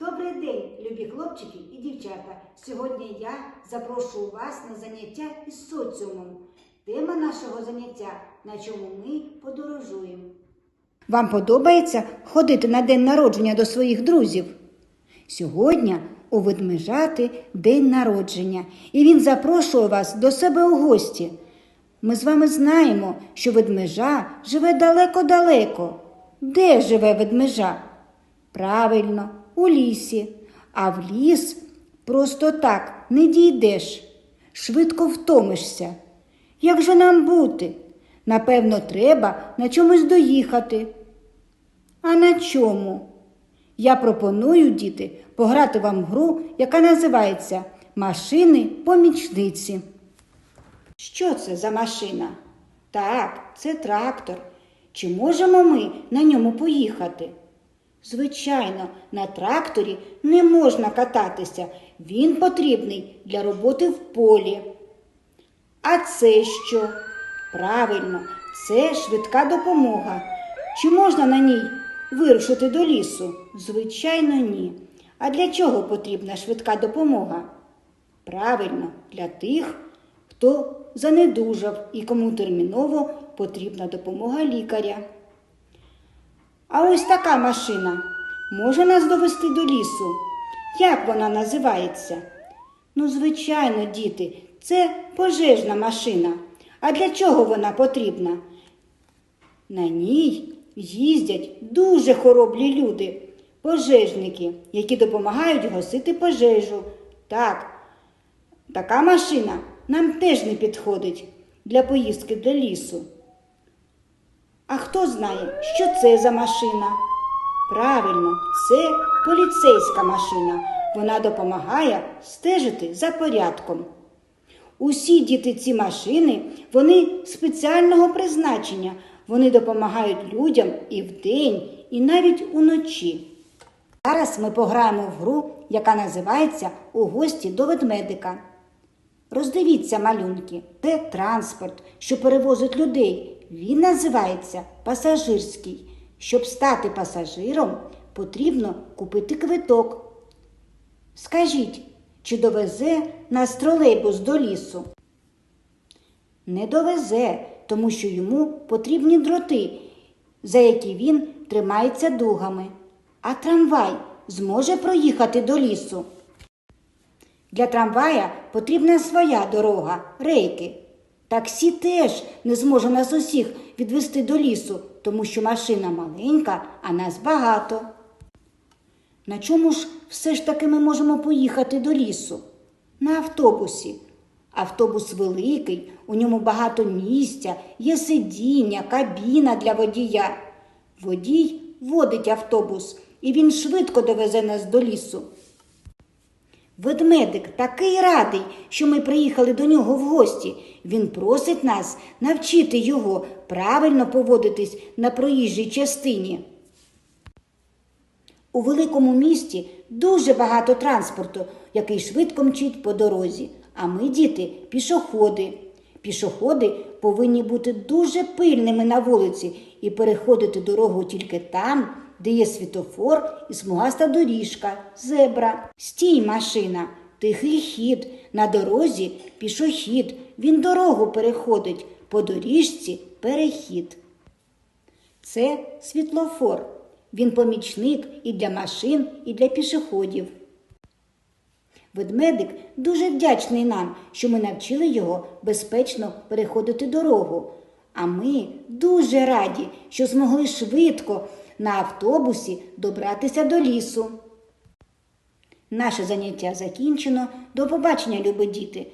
Добрий день, любі хлопчики і дівчата. Сьогодні я запрошую вас на заняття із соціумом. Тема нашого заняття, на чому ми подорожуємо. Вам подобається ходити на день народження до своїх друзів? Сьогодні у ведмежати день народження, і він запрошує вас до себе у гості. Ми з вами знаємо, що ведмежа живе далеко-далеко. Де живе ведмежа? Правильно, у лісі. А в ліс просто так не дійдеш. Швидко втомишся. Як же нам бути? Напевно, треба на чомусь доїхати. А на чому? Я пропоную, діти, пограти вам гру, яка називається Машини помічниці. Що це за машина? Так, це трактор. Чи можемо ми на ньому поїхати? Звичайно, на тракторі не можна кататися. Він потрібний для роботи в полі. А це що? Правильно, це швидка допомога. Чи можна на ній вирушити до лісу? Звичайно, ні. А для чого потрібна швидка допомога? Правильно, для тих, хто занедужав і кому терміново потрібна допомога лікаря. А ось така машина може нас довести до лісу. Як вона називається? Ну, звичайно, діти, це пожежна машина. А для чого вона потрібна? На ній їздять дуже хороблі люди, пожежники, які допомагають гасити пожежу. Так, така машина нам теж не підходить для поїздки до лісу. А хто знає, що це за машина? Правильно, це поліцейська машина. Вона допомагає стежити за порядком. Усі діти ці машини, вони спеціального призначення. Вони допомагають людям і вдень, і навіть уночі. Зараз ми пограємо в гру, яка називається У гості до ведмедика. Роздивіться малюнки, це транспорт, що перевозить людей. Він називається пасажирський. Щоб стати пасажиром, потрібно купити квиток. Скажіть, чи довезе нас тролейбус до лісу? Не довезе, тому що йому потрібні дроти, за які він тримається дугами. А трамвай зможе проїхати до лісу. Для трамвая потрібна своя дорога, рейки. Таксі теж не зможе нас усіх відвести до лісу, тому що машина маленька, а нас багато. На чому ж все ж таки ми можемо поїхати до лісу? На автобусі. Автобус великий, у ньому багато місця, є сидіння, кабіна для водія. Водій водить автобус, і він швидко довезе нас до лісу. Ведмедик такий радий, що ми приїхали до нього в гості. Він просить нас навчити його правильно поводитись на проїжджій частині. У великому місті дуже багато транспорту, який швидко мчить по дорозі. А ми, діти, пішоходи. Пішоходи повинні бути дуже пильними на вулиці і переходити дорогу тільки там, де є світофор і смугаста доріжка, зебра. Стій, машина, тихий хід, на дорозі пішохід. Він дорогу переходить, по доріжці перехід. Це світлофор. Він помічник і для машин, і для пішоходів. Ведмедик дуже вдячний нам, що ми навчили його безпечно переходити дорогу. А ми дуже раді, що змогли швидко на автобусі добратися до лісу. Наше заняття закінчено. До побачення, любі діти!